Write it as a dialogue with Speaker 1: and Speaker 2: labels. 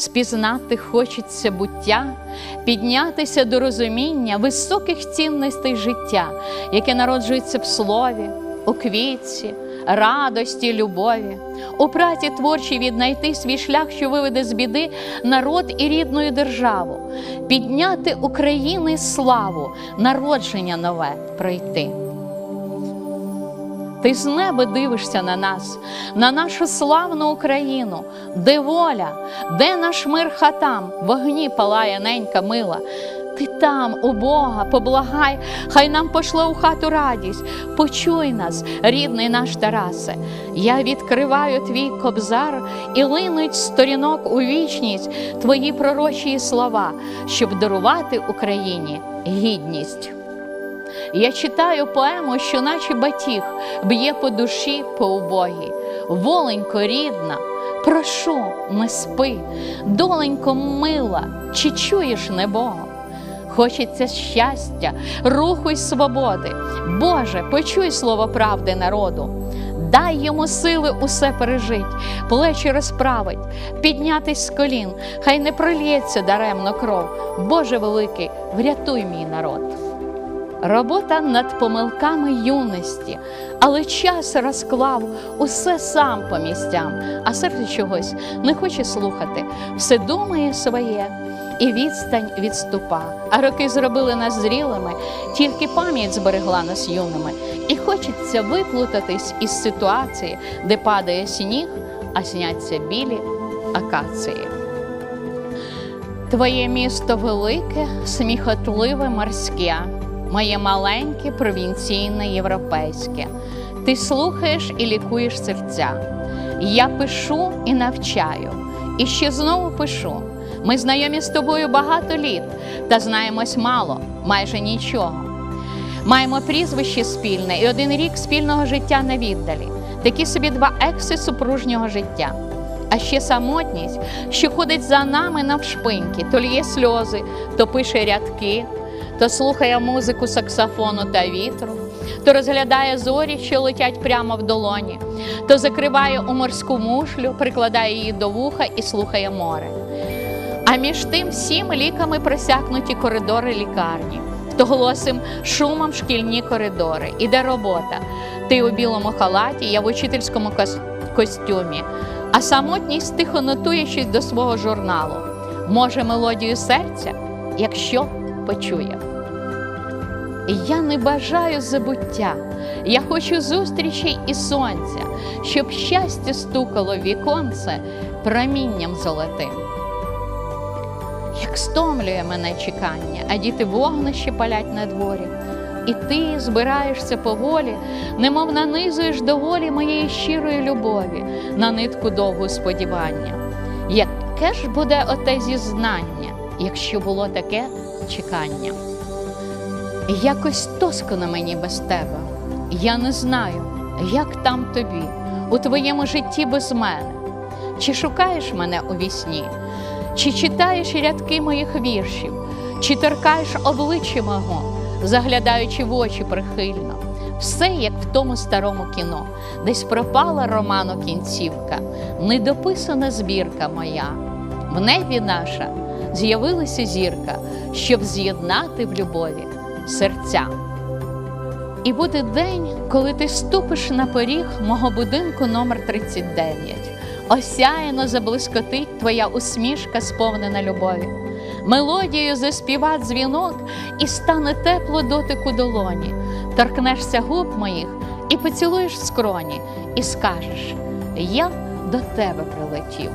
Speaker 1: спізнати хочеться буття, піднятися до розуміння високих цінностей життя, яке народжується в слові, у квітці, радості, любові, у праці творчій віднайти свій шлях, що виведе з біди народ і рідну державу, підняти України славу, народження нове пройти. Ти з неба дивишся на нас, на нашу славну Україну, де воля, де наш мир хатам, вогні палає ненька мила. Ти там, у Бога, поблагай, хай нам пошле у хату радість. Почуй нас, рідний наш Тарасе. Я відкриваю твій кобзар і линуть сторінок у вічність твої пророчі слова, щоб дарувати Україні гідність. Я читаю поему, що наче батіг б'є по душі по убогій. Воленько рідна, прошу, не спи, доленько мила, чи чуєш небо? Хочеться щастя, руху й свободи. Боже, почуй слово правди народу. Дай йому сили усе пережить, плечі розправить, піднятись з колін, хай не пролється даремно кров. Боже великий, врятуй мій народ. Робота над помилками юності, але час розклав усе сам по місцям, а серце чогось не хоче слухати, все думає своє і відстань відступа. А роки зробили нас зрілими, тільки пам'ять зберегла нас юними, і хочеться виплутатись із ситуації, де падає сніг, а сняться білі акації. Твоє місто велике, сміхотливе морське моє маленьке, провінційне європейське. Ти слухаєш і лікуєш серця. Я пишу і навчаю, і ще знову пишу. Ми знайомі з тобою багато літ, та знаємось мало, майже нічого. Маємо прізвище спільне і один рік спільного життя на віддалі, такі собі два екси супружнього життя. А ще самотність, що ходить за нами навшпиньки, то лє сльози, то пише рядки то слухає музику саксофону та вітру, то розглядає зорі, що летять прямо в долоні, то закриває у морську мушлю, прикладає її до вуха і слухає море. А між тим всім ліками просякнуті коридори лікарні, то голосим шумом шкільні коридори. Іде робота. Ти у білому халаті, я в учительському костюмі, а самотність тихо нотує щось до свого журналу. Може, мелодію серця, якщо почує. Я не бажаю забуття, я хочу зустрічей і сонця, щоб щастя стукало віконце промінням золотим. Як стомлює мене чекання, а діти вогнище палять на дворі, і ти збираєшся поволі, немов нанизуєш доволі моєї щирої любові на нитку довгу сподівання. Яке ж буде оте зізнання, якщо було таке чекання? Якось тоскано мені без тебе. Я не знаю, як там тобі, у твоєму житті без мене. Чи шукаєш мене у вісні, чи читаєш рядки моїх віршів, чи торкаєш обличчя мого, заглядаючи в очі прихильно, все як в тому старому кіно, десь пропала роману кінцівка, недописана збірка моя. В небі наша з'явилася зірка, щоб з'єднати в любові серця. І буде день, коли ти ступиш на поріг мого будинку номер 39 Осяяно заблискотить твоя усмішка, сповнена любові. Мелодією заспіва дзвінок, і стане тепло дотику долоні, торкнешся губ моїх і поцілуєш в скроні, і скажеш: Я до тебе прилетів.